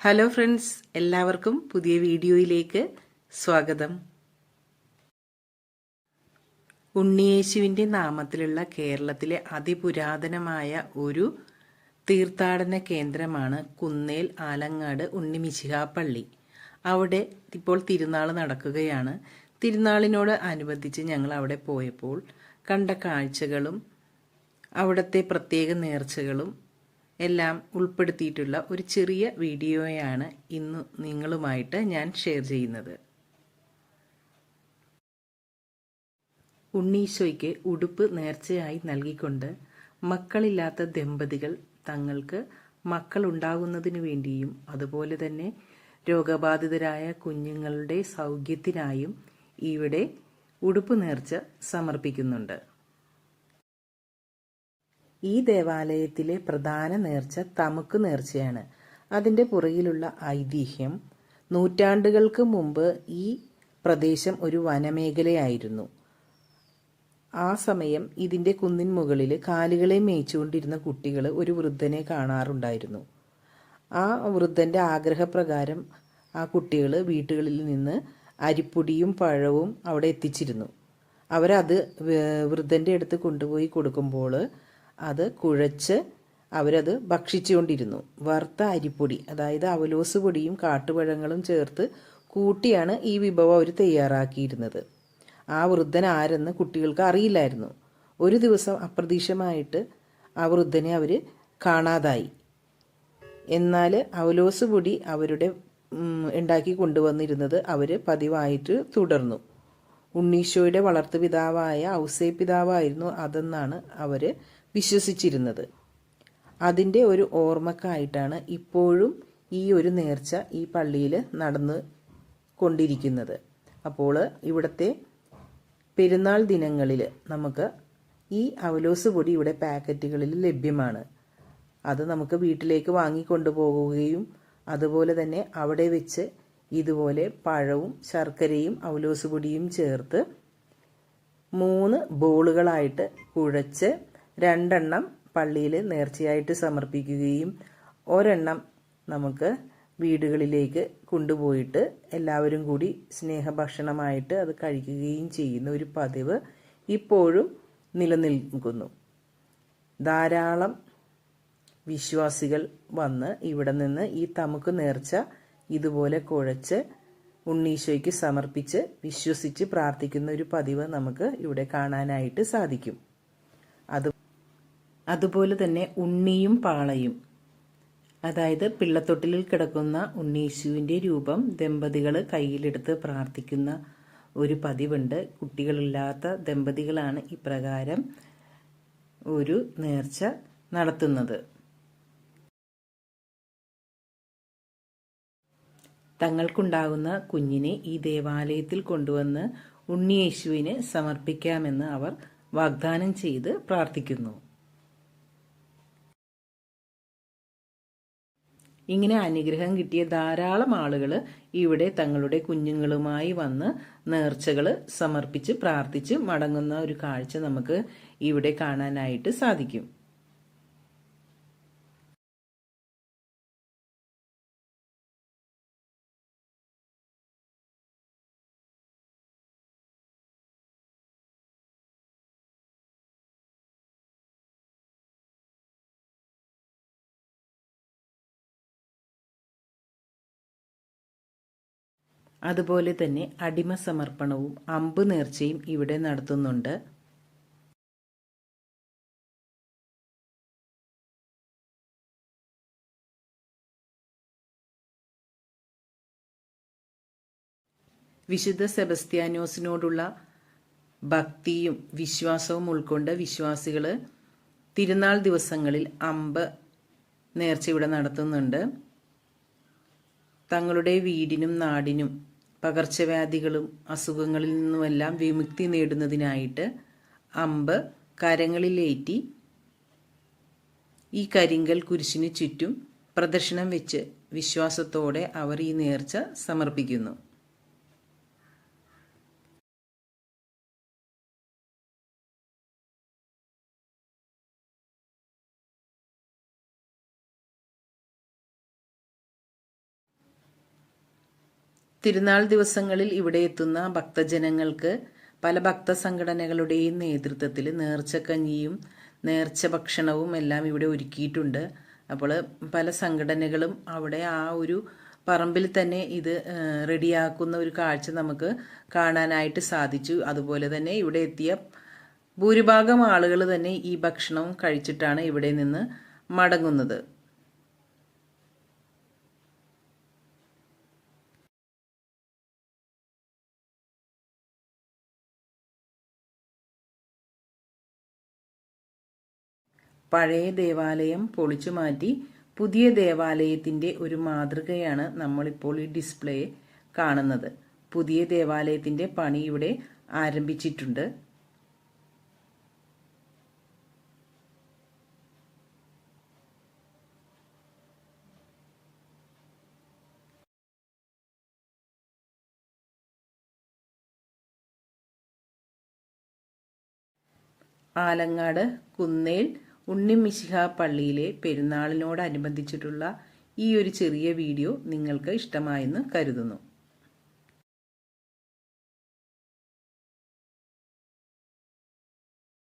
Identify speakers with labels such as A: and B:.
A: Hello friends എല്ലാവർക്കും പുതിയ വീഡിയോയിലേക്ക് സ്വാഗതം. ഉണ്ണിയേശുവിന്റെ നാമത്തിലുള്ള കേരളത്തിലെ അതിപുരാതനമായ ഒരു തീർത്ഥാടന കേന്ദ്രമാണ് കുന്നേൽ ആലങ്ങാട് ഉണ്ണിമിശിഹാപ്പള്ളി. അവിടെ ഇപ്പോൾ തിരുനാൾ നടക്കുകയാണ്. തിരുനാളിനോട് അനുബന്ധിച്ച് ഞങ്ങൾ അവിടെ പോയപ്പോൾ കണ്ട കാഴ്ചകളും അവിടുത്തെ പ്രത്യേക നേർച്ചകളും എല്ലാം ഉൾപ്പെടുത്തിയിട്ടുള്ള ഒരു ചെറിയ വീഡിയോയാണ് ഇന്ന് നിങ്ങളുമായിട്ട് ഞാൻ ഷെയർ ചെയ്യുന്നത്. ഉണ്ണീശോയ്ക്ക് ഉടുപ്പ് നേർച്ചയായി നൽകിക്കൊണ്ട് മക്കളില്ലാത്ത ദമ്പതികൾ തങ്ങൾക്ക് മക്കളുണ്ടാകുന്നതിനു വേണ്ടിയും അതുപോലെ തന്നെ രോഗബാധിതരായ കുഞ്ഞുങ്ങളുടെ സൗഖ്യത്തിനായും ഇവിടെ ഉടുപ്പ് നേർച്ച സമർപ്പിക്കുന്നുണ്ട്. ഈ ദേവാലയത്തിലെ പ്രധാന നേർച്ച തമുക്ക് നേർച്ചയാണ്. അതിന്റെ പുറകിലുള്ള ഐതിഹ്യം നൂറ്റാണ്ടുകൾക്ക് മുമ്പ് ഈ പ്രദേശം ഒരു വനമേഖലയായിരുന്നു. ആ സമയം ഇതിന്റെ കുന്നിൻ മുകളിൽ കാലുകളെ മേയിച്ചുകൊണ്ടിരുന്ന കുട്ടികൾ ഒരു വൃദ്ധനെ കാണാറുണ്ടായിരുന്നു. ആ വൃദ്ധന്റെ ആഗ്രഹപ്രകാരം ആ കുട്ടികൾ വീട്ടുകളിൽ നിന്ന് അരിപ്പൊടിയും പഴവും അവിടെ എത്തിച്ചിരുന്നു. അവരത് വൃദ്ധന്റെ അടുത്ത് കൊണ്ടുപോയി കൊടുക്കുമ്പോൾ അത് കുഴച്ച് അവരത് ഭക്ഷിച്ചുകൊണ്ടിരുന്നു. വറുത്ത അരിപ്പൊടി അതായത് അവലോസ് പൊടിയും കാട്ടുപഴങ്ങളും ചേർത്ത് കൂട്ടിയാണ് ഈ വിഭവം അവർ തയ്യാറാക്കിയിരുന്നത്. ആ വൃദ്ധൻ ആരെന്ന് കുട്ടികൾക്ക് അറിയില്ലായിരുന്നു. ഒരു ദിവസം അപ്രതീക്ഷമായിട്ട് ആ വൃദ്ധനെ അവർ കാണാതായി. എന്നാൽ അവലോസ് പൊടി അവരുടെ ഉണ്ടാക്കി കൊണ്ടുവന്നിരുന്നത് അവർ പതിവായിട്ട് തുടർന്നു. ഉണ്ണീശോയുടെ വളർത്തുപിതാവായ ഔസേ പിതാവായിരുന്നു അതെന്നാണ് അവർ വിശ്വസിച്ചിരുന്നത്. അതിന്റെ ഒരു ഓർമ്മക്കായിട്ടാണ് ഇപ്പോഴും ഈ ഒരു നേർച്ച ഈ പള്ളിയിൽ നടന്ന് കൊണ്ടിരിക്കുന്നത്. അപ്പോൾ ഇവിടുത്തെ പെരുന്നാൾ ദിനങ്ങളിൽ നമുക്ക് ഈ അവലോസ് പൊടി ഇവിടെ പാക്കറ്റുകളിൽ ലഭ്യമാണ്. അത് നമുക്ക് വീട്ടിലേക്ക് വാങ്ങിക്കൊണ്ടുപോകുകയും അതുപോലെ തന്നെ അവിടെ വെച്ച് ഇതുപോലെ പഴവും ശർക്കരയും അവലോസ് പൊടിയും ചേർത്ത് മൂന്ന് ബോളുകളായിട്ട് കുഴച്ച് രണ്ടെണ്ണം പള്ളിയിൽ നേർച്ചയായിട്ട് സമർപ്പിക്കുകയും ഒരെണ്ണം നമുക്ക് വീടുകളിലേക്ക് കൊണ്ടുപോയിട്ട് എല്ലാവരും കൂടി സ്നേഹഭക്ഷണമായിട്ട് അത് കഴിക്കുകയും ചെയ്യുന്ന ഒരു പതിവ് ഇപ്പോഴും നിലനിൽക്കുന്നു. ധാരാളം വിശ്വാസികൾ വന്ന് ഇവിടെ നിന്ന് ഈ തമുക്ക് നേർച്ച ഇതുപോലെ കുഴച്ച് ഉണ്ണീശോയ്ക്ക് സമർപ്പിച്ച് വിശ്വസിച്ച് പ്രാർത്ഥിക്കുന്ന ഒരു പതിവ് നമുക്ക് ഇവിടെ കാണാനായിട്ട് സാധിക്കും. അത് അതുപോലെ തന്നെ ഉണ്ണിയും പാളയും. അതായത് പിള്ളത്തൊട്ടിലിൽ കിടക്കുന്ന ഉണ്ണീശുവിന്റെ രൂപം ദമ്പതികൾ കയ്യിലെടുത്ത് പ്രാർത്ഥിക്കുന്ന ഒരു പതിവുണ്ട്. കുട്ടികളില്ലാത്ത ദമ്പതികളാണ് ഇപ്രകാരം ഒരു നേർച്ച നടത്തുന്നത്. തങ്ങൾക്കുണ്ടാകുന്ന കുഞ്ഞിനെ ഈ ദേവാലയത്തിൽ കൊണ്ടുവന്ന് ഉണ്ണിയേശുവിന് സമർപ്പിക്കാമെന്ന് അവർ വാഗ്ദാനം ചെയ്ത് പ്രാർത്ഥിക്കുന്നു. ഇങ്ങനെ അനുഗ്രഹം കിട്ടിയ ധാരാളം ആളുകൾ ഇവിടെ തങ്ങളുടെ കുഞ്ഞുങ്ങളുമായി വന്ന് നേർച്ചകൾ സമർപ്പിച്ച് പ്രാർത്ഥിച്ച് മടങ്ങുന്ന ഒരു കാഴ്ച നമുക്ക് ഇവിടെ കാണാനായിട്ട് സാധിക്കും. അതുപോലെ തന്നെ അടിമ സമർപ്പണവും അമ്പ് നേർച്ചയും ഇവിടെ നടത്തുന്നുണ്ട്. വിശുദ്ധ സെബസ്ത്യാനോസിനോടുള്ള ഭക്തിയും വിശ്വാസവും ഉൾക്കൊണ്ട് വിശ്വാസികൾ തിരുനാൾ ദിവസങ്ങളിൽ അമ്പ് നേർച്ച ഇവിടെ നടത്തുന്നുണ്ട്. തങ്ങളുടെ വീടിനും നാടിനും പകർച്ചവ്യാധികളും അസുഖങ്ങളിൽ നിന്നുമെല്ലാം വിമുക്തി നേടുന്നതിനായിട്ട് അമ്പ് കരങ്ങളിലേറ്റി ഈ കരിങ്കൽ കുരിശിന് ചുറ്റും പ്രദക്ഷിണം വെച്ച് വിശ്വാസത്തോടെ അവർ ഈ നേർച്ച സമർപ്പിക്കുന്നു. തിരുനാൾ ദിവസങ്ങളിൽ ഇവിടെ എത്തുന്ന ഭക്തജനങ്ങൾക്ക് പല ഭക്ത സംഘടനകളുടെയും നേതൃത്വത്തിൽ നേർച്ചക്കഞ്ഞിയും നേർച്ച ഭക്ഷണവും എല്ലാം ഇവിടെ ഒരുക്കിയിട്ടുണ്ട്. അപ്പോൾ പല സംഘടനകളും അവിടെ ആ ഒരു പറമ്പിൽ തന്നെ ഇത് റെഡിയാക്കുന്ന ഒരു കാഴ്ച നമുക്ക് കാണാനായിട്ട് സാധിച്ചു. അതുപോലെ തന്നെ ഇവിടെ എത്തിയ ഭൂരിഭാഗം ആളുകൾ തന്നെ ഈ ഭക്ഷണവും കഴിച്ചിട്ടാണ് ഇവിടെ നിന്ന് മടങ്ങുന്നത്. പഴയ ദേവാലയം പൊളിച്ചു മാറ്റി പുതിയ ദേവാലയത്തിന്റെ ഒരു മാതൃകയാണ് നമ്മളിപ്പോൾ ഈ ഡിസ്പ്ലേ കാണുന്നത്. പുതിയ ദേവാലയത്തിന്റെ പണി ഇവിടെ ആരംഭിച്ചിട്ടുണ്ട്. ആലങ്ങാട് കുന്നേൽ ഉണ്ണിമിശിഹ പള്ളിയിലെ പെരുന്നാളിനോടനുബന്ധിച്ചിട്ടുള്ള ഈ ഒരു ചെറിയ വീഡിയോ നിങ്ങൾക്ക് ഇഷ്ടമായെന്ന് കരുതുന്നു.